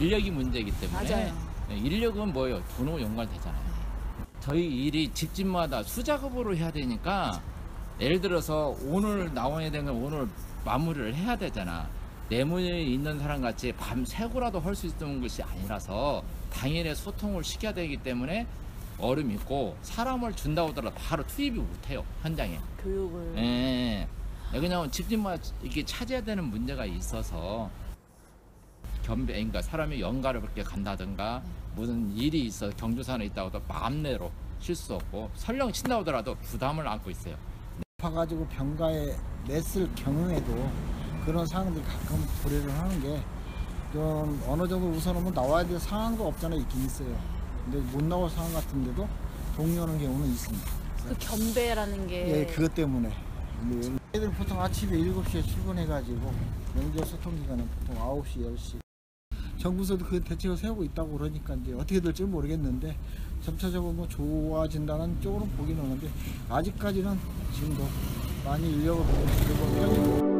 인력이 문제이기 때문에 맞아요. 네, 인력은 뭐예요? 돈으로 연관되잖아요. 저희 일이 집집마다 수작업으로 해야 되니까 예를 들어서 오늘 나와야 되는 건 오늘 마무리를 해야 되잖아. 내문에 있는 사람 같이 밤 새고라도 할 수 있는 것이 아니라서 당일에 소통을 시켜야 되기 때문에 얼음 있고 사람을 준다고 하더라도 바로 투입이 못해요 현장에. 교육을. 예. 왜냐하면 집집마다 이렇게 찾아야 되는 문제가 있어서 겸배, 그러니까 사람이 연가를 그렇게 간다든가 무슨 일이 있어 경조사에 있다고 해도 마음대로 쉴 수 없고 설령 친다고 하더라도 부담을 안고 있어요. 아파가지고 병가에 냈을 경우에도 그런 상황들이 가끔 고려를 하는 게 좀 어느 정도 우선하면 나와야 될 상황도 없잖아 있긴 있어요. 근데 못 나올 상황 같은데도 동요하는 경우는 있습니다. 그 겸배라는 게. 예, 그것 때문에. 애들 보통 아침에 7시에 출근해가지고 명절 소통 기간은 보통 9시, 10시. 정부에서도 그 대책을 세우고 있다고 그러니까 이제 어떻게 될지 모르겠는데 점차적으로 뭐 좋아진다는 쪽으로 보기는 하는데 아직까지는 지금도 많이 인력을 보내고